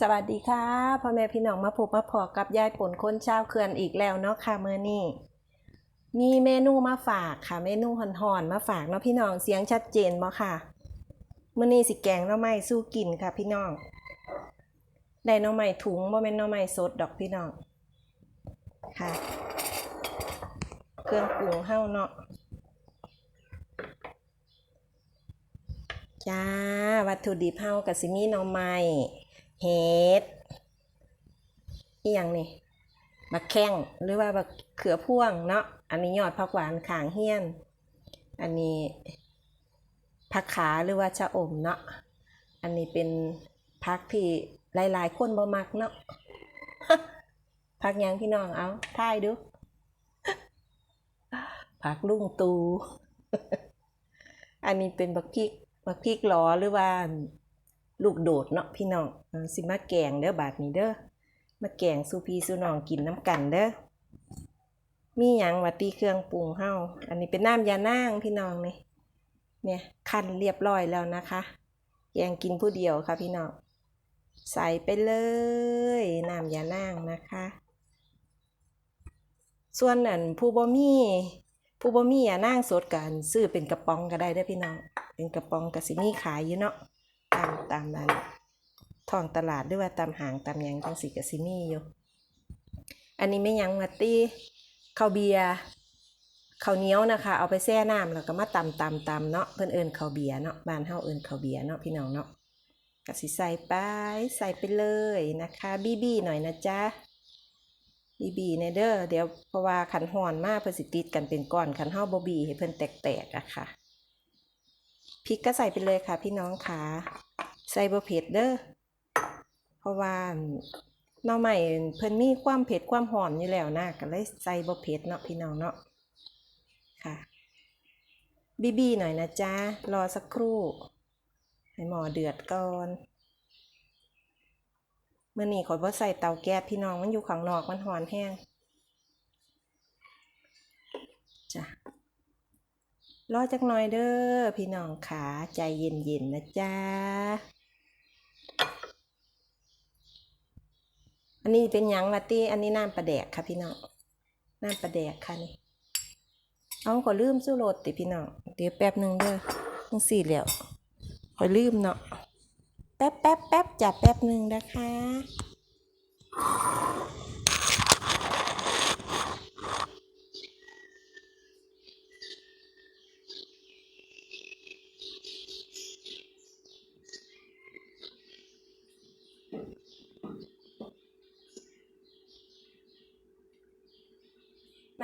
สวัสดีค่ะพ่อแม่พี่น้องมาพบมาพอกับยายป่นคนชาวเขื่อนอีกแล้วเนาะค่ะเมื่อนี้มีเมนูมาฝากค่ะ เมนูหอนๆมาฝากเนาะพี่น้องเสียงชัดเจนบ่ค่ะเมื่อนี้สิแกงหน่อไม้สู้กินค่ะพี่น้องได้หน่อไม้ถุงบ่แม่นหน่อไม้สดดอกพี่น้องค่ะ เครื่องปรุงเฮ้าเนาะจ้าวัตถุดิบเฮากับสิมีหน่อไม้ เห็ดอีหยังนี่บักแข้งหรือว่าบักเขือพ่วงเนาะอันนี้ยอดผักหวานขางเฮี้ยน อันนี้ผักขาหรือว่าชะอมเนาะอันนี้เป็นผักที่หลายๆคนบ่มักเนาะผักยังพี่น้องเอาทายดูผักลุงตู อันนี้เป็นบักพริกบักพริกหลอหรือว่า ลูกโดดเนาะพี่น้องสิมาแกงเด้อบาดนี้เด้อมาแกงสูพีสูน้องกินน้ำกันเด้อมีหยังวัตีเครื่องปรุงเฮาอันนี้เป็นน้ำยานางพี่น้องนี่เนี่ยคั้นเรียบร้อยแล้วนะคะแกงกินผู้เดียวค่ะพี่น้องใส่ไปเลยน้ำยานางนะคะ ส่วนอันผู้บ่มีผู้บ่มีอะนางสดกันซื้อเป็นกระป๋องก็ได้เด้อพี่น้องเป็นกระป๋องก็สิมีขายอยู่เนาะามตามนั้นท้องตลาดหรือว่าตามหางตามยังจังสิก็สิมี่อยู่ อันนี้ไม่ยังมาตีข้าวเบียร์ข้าวเหนียวนะคะ เอาไปแช่น้ำแล้วก็มาตำตำตำเนาะเพิ่อนเอิ้นข้าวเบียร์เนาะบ้านเฮาเอิ้นข้าวเบียร์เนาะพี่น้องเนาะก็สิใส่ไปใส่ไปเลยนะคะบีบีหน่อยนะจ๊ะบีบีในเด้อเดี๋ยวเพราะว่าขันห่อนมากเพิ่นสิติดกันเป็นก้อนขันเฮาบบีให้เพิ่อนแตกๆอะค่ะ พริกก็ใส่ไปเลยค่ะพี่น้องค่ะใส่บ่เผ็ดเด้อเพราะว่าหน่อไม้เพิ่นมีความเผ็ดความหอมอยู่แล้วนะก็เลยใส่บ่เผ็ดเนาะพี่น้องเนาะค่ะบีบีหน่อยนะจ๊ะรอสักครู่ให้หม้อเดือดก่อนเมื่อนี้ขอยบ่ใส่เตาแก๊สพี่น้องมันอยู่ข้างนอกมันหอนแห้งจ้ะ รอจักหน่อยเด้อพี่น้องขาใจเย็นๆนะจ๊ะ อันนี้เป็นหยังละตี้อันนี้น้ำปลาแดกค่ะพี่น้องน้ำปลาแดกค่ะนี่ เอาขอลืมสู้โรสติพี่น้องเดี๋ยวแป๊บหนึ่งเด้อทั้งสี่เหลี่ยวขอลืมเนาะแป๊บแป๊บแป๊บจับแป๊บหนึ่งนะคะ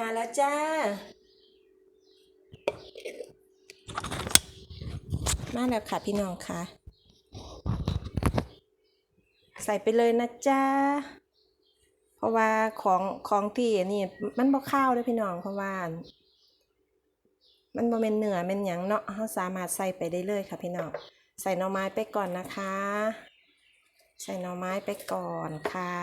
มาแล้วจ้า มาแล้วค่ะพี่น้องค่ะ ใส่ไปเลยนะจ๊ะเพราะว่าของของที่นนี้มันบ่ข้าวเด้วยพี่น้องเพราะว่ามันบ่เป็นเนื้อเป็นหยังเนาะเราสามารถใส่ไปได้เลยค่ะพี่น้อง ใส่หน่อไม้ไปก่อนนะคะ ใส่หน่อไม้ไปก่อนค่ะ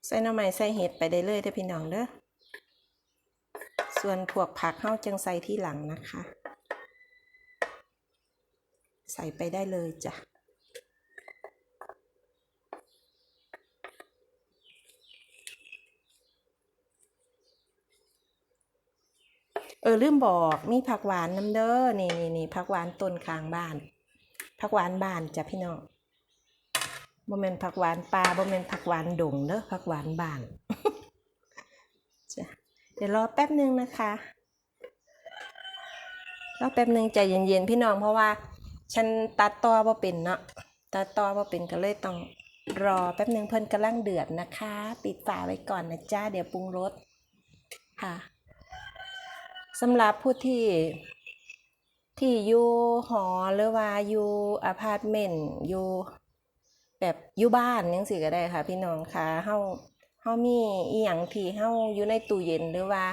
ใส่หน่อไม้ใส่เห็ดไปได้เลยเด้อพี่น้องเด้อ ส่วนพวกผักเฮาจังใส่ที่หลังนะคะ ใส่ไปได้เลยจ้ะ เออลืมบอกมีผักหวานน้ำเด้อนี่นี่นี่ผักหวานต้นข้างบ้าน ผักหวานบ้านจ้ะพี่น้อง บ่แม่นผักหวานปลาบ่แม่นผักหวานดงเด้อผักหวานบ้านจ้ะเดี๋ยวรอแป๊บหนึ่งนะคะรอแป๊บหนึ่งใจเย็นๆพี่น้องเพราะว่า ฉันตัดต่อบ่เป็นเนาะตัดต่อบ่เป็นก็เลยต้องรอแป๊บหนึ่งเพิ่นกำลังเดือดนะคะ ปิดฝาไว้ก่อนนะจ้าเดี๋ยวปรุงรสค่ะสำหรับผู้ที่ที่อยู่หอหรือว่าอยู่อพาร์ตเมนต์อยู่ แบบอยู่บ้านจังซี่ก็ได้ค่ะ พี่น้องค่ะเฮาเฮามีอีหยังที่เฮาอยู่ในตู้เย็นหรือว่า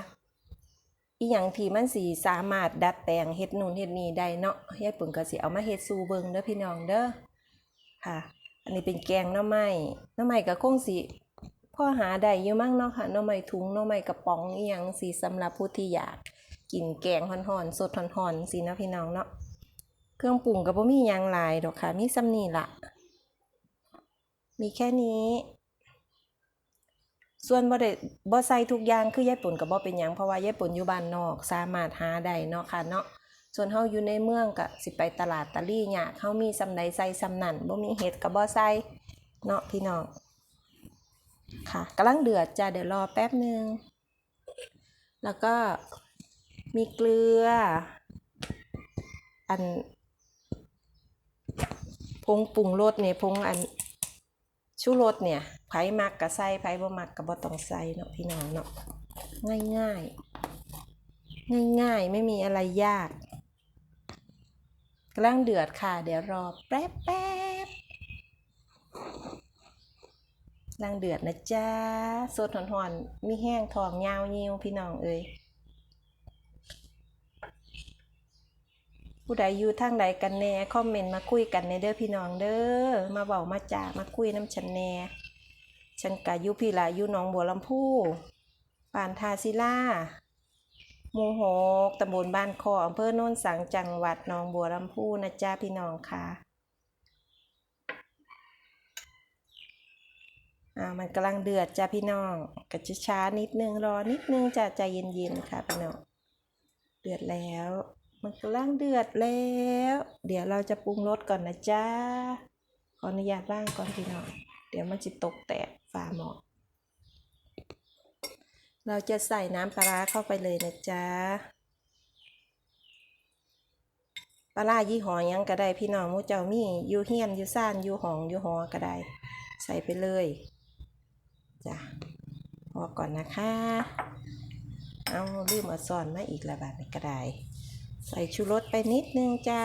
อีหยังที่มันสิสามารถดัดแปลงเฮ็ดนู่นเฮ็ดนี่ได้เนาะยายปุ่นก็สิเอามาเฮ็ดสูเบิงเด้อพี่น้องเด้อค่ะ อันนี้เป็นแกงหน่อไม้หน่อไม้ก็คงสิพ่อหาได้อยู่มั้งเนาะค่ะหน่อไม้ถุงหน่อไม้กระป๋องอีหยังสิสำหรับผู้ที่อยากกินแกงฮ้อนๆสดฮ้อนๆสินะพี่น้องเนาะเครื่องปรุงก็บ่มีหยังหลายดอกค่ะมีซ้ำนี่ละ มีแค่นี้ ส่วนบ่ได้บ่ใส่ทุกอย่างคือยายปุ่นก็บ่เป็นหยังเพราะว่ายายปุ่นอยู่บ้านนอก สามารถหาได้เนาะค่ะเนาะส่วนเฮาอยู่ในเมืองก็สิไปตลาดตะลี่ยากเฮามีซำใดใส่ซำนันบ่มีเห็ดก็บ่ใส่เนาะพี่น้องค่ะกำลังเดือดจ้ะเดี๋ยวรอแป๊บหนึ่งแล้วก็มีเกลือ อันผงปรุงรสเนี่ยผงอัน ชูรสเนี่ยไผ่มักก็ใส่ไผ่บ่มักก็บ่ต้องใส่เนาะพี่น้องเนาะง่ายง่ายง่ายง่ายไม่มีอะไรยากกำลังเดือดค่ะ เดี๋ยวรอแป๊บแป๊บกำลังเดือดนะจ๊ะสดหอนๆมีแห้งทองยาวยิวพี่น้องเอ้ย ผู้ใดอยู่ทางใดกันแน่คอมเมนต์มาคุยกันในเด้อพี่น้องเด้อมาเบามาจามาคุยน้ำฉันแน่ฉันกะยุพี่ละยู่หนองบัวลำพูป่านทาศิลาหมู่หกตำบลบ้านคออำเภอโน่นสังจังหวัดหนองบัวลำพูนะจ้าพี่น้องค่ะอ่ามันกำลังเดือดจ้าพี่น้องก็จะช้านิดนึงรอนิดนึงจ้าใจเย็นๆค่ะพี่น้องเดือดแล้ว มันกำลังเดือดแล้ว เดี๋ยวเราจะปรุงรสก่อนนะจ๊ะขออนุญาตว่างก่อนพี่น้องเดี๋ยวมันจะตกแตกฝาหม้อเราจะใส่น้ำปลาเข้าไปเลยนะจ๊ะปลาร้ายี่ห้อยังก็ได้พี่น้องมูเจ้ามีอยู่เฮียนยูซ่านยูหองยูหอก็ได้ ใส่ไปเลยจ้ะพอก่อนนะคะ เอาลืมเอาซอนมาอีกละบาทก็ได้ ใส่ชูรสไปนิดนึงจ้า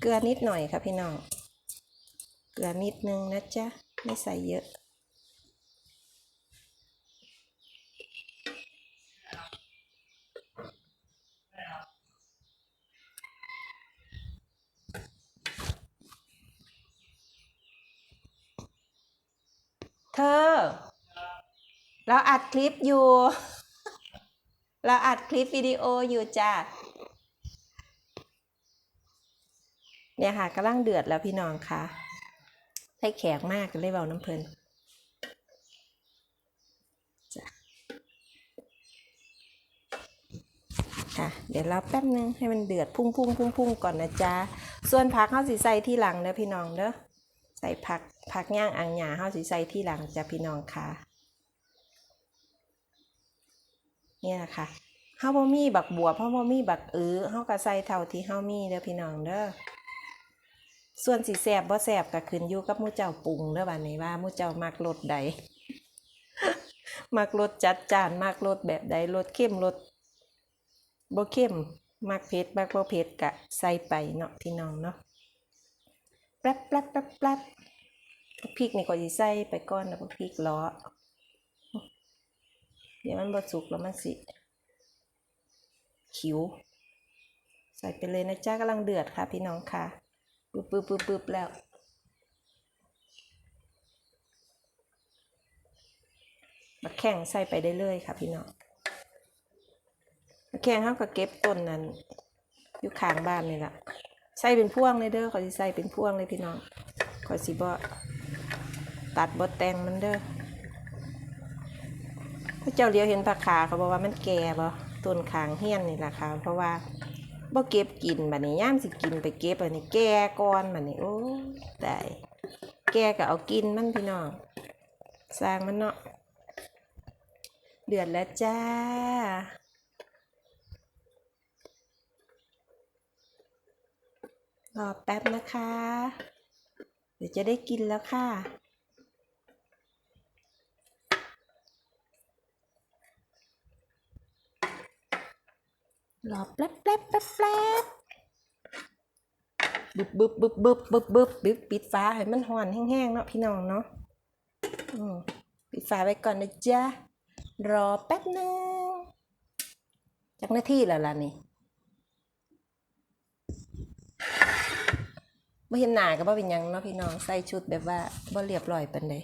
เกลือนิดหน่อยค่ะพี่น้อง เกลือนิดนึงนะจ๊ะ ไม่ใส่เยอะเธอ เราอัดคลิปอยู่ เราอัดคลิปวิดีโออยู่จ้าเนี่ยค่ะกำลังเดือดแล้วพี่น้องค่ะให้แขกมากเลยเบาน้ำเพลินจ้ะค่ะ เดี๋ยวเราแป๊บนึงให้มันเดือดพุ่งพุ่งพุ่งพุ่งก่อนนะจ๊ะ ส่วนผักข้าวสีใส่ที่หลังเด้อพี่น้องเด้อ ใส่ผักผักย่างอ่างหยาข้าวสีใส่ที่หลังจ้ะพี่น้องค่ะ เนี่ยค่ะเฮาบ่มีบักบัวเพราะบ่มีบักอื้อเฮาก็ใส่เท่าที่เฮามีเด้อพี่น้องเด้อส่วนสิแซ่บบ่แซ่บก็ขึ้นอยู่กับมู่เจ้าปรุงเด้อบัดนี้ว่ามู่เจ้ามักรสใดมักรสจัดจานมักรสแบบใดรสเข้มรสบ่เข้มมักเผ็ดมักบ่เผ็ดก็ใส่ไปเนาะพี่น้องเนาะแป๊บแป๊บแป๊บแป๊บพริกนี่ก็สิใส่ไปก่อนแล้วก็พริกล้อ เดี๋ยวมันบดสุกแล้วมันสิขิว ใส่ไปเลยนะจ้ากำลังเดือดค่ะ พี่น้องค่ะปึ๊บปึ๊บปึ๊บปึ๊บแล้วมะแข่งใส่ไปได้เลยค่ะพี่น้องมะแข่งเขาก็เก็บต้นนั้นอยู่ข้างบ้านนี่แหละใส่เป็นพ่วงเลยเด้อขอสิใส่เป็นพ่วงเลยพี่น้องขอสิบ่ตัดบ่แต่งมันเด้อ พระเจ้าเลียวเห็นผักขาเขาบอกว่ามันแก่บ่ต้นขางเฮี้ยนนี่แหละค่ะ เพราะว่าบ่เก็บกินบัดนี้ย่ามสิกินไปเก็บอันนี้แก่ก่อนบัดนี้โอ้ตายแก่ก็เอากินมันพี่น้องสร้างมันเนาะเดือดแล้วจ้ารอแป๊บนะคะ เดี๋ยวจะได้กินแล้วค่ะ รอแป๊บแป๊บแป๊บแป๊บบึบบึบบึบบึบบึบบึบบึบปิดฟ้าให้มันห่อนแห้งๆเนาะพี่น้องเนาะปิดฟ้าไว้ก่อนนะจ๊ะ รอแป๊บนึงจากหน้าที่แล้วล่ะนี่ไม่เห็นหน้าก็บ่เป็นยังเนาะพี่น้องใส่ชุดแบบว่าบ่เรียบร้อยปานใด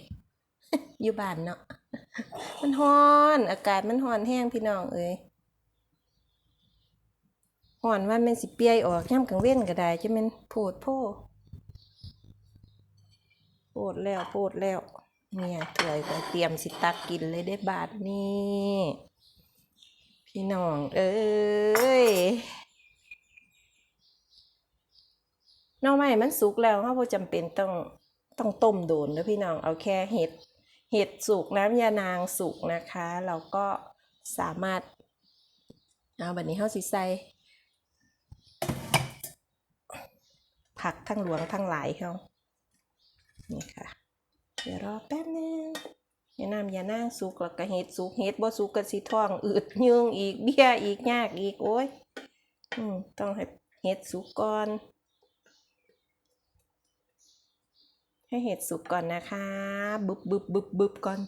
อยู่บ้านเนาะมันฮ้อน อากาศมันฮ้อนแห้งพี่น้องเอ้ย ห่อนว่ามันสิเปียออกย่ำกลางเว้นก็ได้จะมันโพดโพโพดแล้วโพดแล้วเนี่ยถ้วยก็เตรียมสิตักกินเลยได้บาทนี้พี่น้องเอ้ยน้องไม้มันสุกแล้วเราบ่จำเป็นต้องต้องต้มโดนนะพี่น้องเอาแค่เห็ดเห็ดสุกน้ำยานางสุกนะคะ เราก็สามารถเอาแบบนี้เฮาสิใส่ ผักทั้งหลวงทั้งหลายเฮานี่ค่ะ เดี๋ยวรอแป๊บนึงอย่าน้ำอย่านั่งสุกแล้วก็เห็ดสุกเห็ดบ่สุกก็สิท้องอืดยืงอีกเบี้ยอีกยากอีกโอ้ยอืมต้องให้เห็ดสุกก่อน ให้เห็ดสุกก่อนนะคะบึบบึบบึบบึบก่อน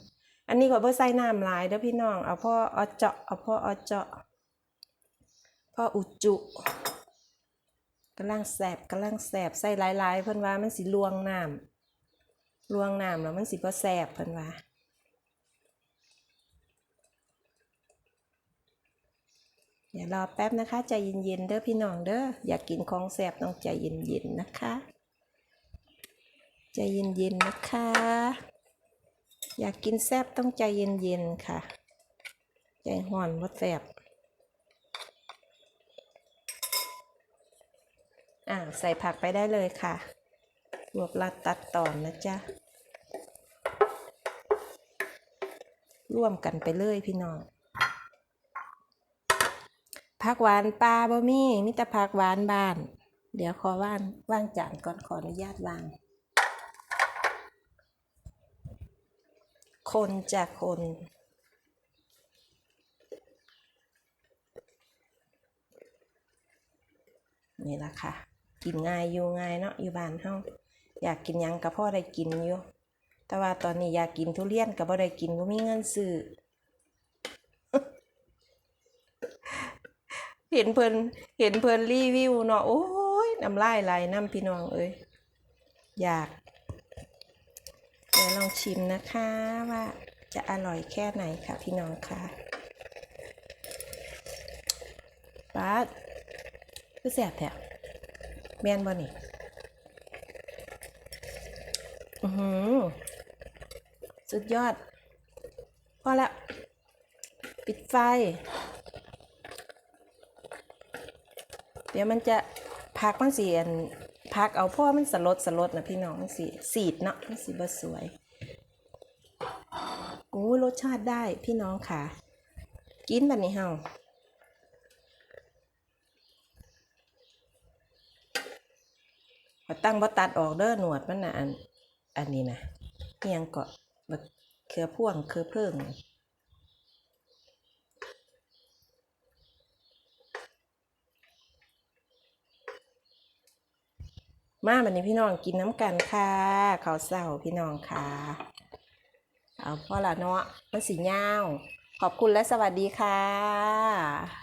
อันนี้ก็เพื่อใส่น้ำหลายเด้อพี่น้องเอาพ่อเอาเจาะเอาพ่อเอาเจาะพ่ออุจุ กำลังแสบกำลังแสบใส่หลายๆเพิ่นว่ามันสิลวงน้ำลวงน้ำแล้วมันสิบ่แสบเพิ่นว่าเดี๋ยวรอแป๊บนะคะใจเย็นๆเด้อพี่น้องเด้ออยากกินของแสบต้องใจเย็นๆนะคะ ใจเย็นๆนะคะ อยากกินแซบต้องใจเย็นๆค่ะ ใจห่อนว่าแสบอ่า ใส่ผักไปได้เลยค่ะรวบรัดตัดตอนนะจ๊ะร่วมกันไปเลยพี่น้องผักหวานปลาบะมี่มิตรผักหวานบาน เดี๋ยวขอว่านว่างจานก่อนขออนุญาตวาง คนจากคนนี่ละค่ะ กินง่ายอยู่ง่ายเนาะอยู่บ้านเฮาอยากกินหยังกับพ่อได้กินอยู่แต่ว่าตอนนี้อยากกินทุเรียนกับพ่ได้กินบ่มีเงินซื้อเห็นเพิ่นเห็นเพิ่นรีวิวเนาะโอ้ยน้ำลายไหลน้ำพี่น้องเอ้ยอยากเดี๋ยวลองชิมนะคะว่าจะอร่อยแค่ไหนค่ะพี่น้องค่ะป้าดคือแสบแถบ แมนบ่นี่อือหือสุดยอด พอละ ปิดไฟ เดี๋ยวมันจะพักมันสีอันพักเอาเพราะว่ามันสลดสลดนะพี่น้องสีสีดเนาะมันสีบสวยโอ้รสชาติได้พี่น้องค่ะ กินแบบนี้เฮา ขอตั้งบ่ตัดออกเด้อหนวดมันนะอันอันนี้นะเอียงเกาะแบบเครือพ่วงเครือเพิ่งมาบันนี้พี่น้องกินน้ำกันค่ะข้าวเศร้าพี่น้องค่ะเอาพ่อละเนาะมันสีเงาขอบคุณและสวัสดีค่ะ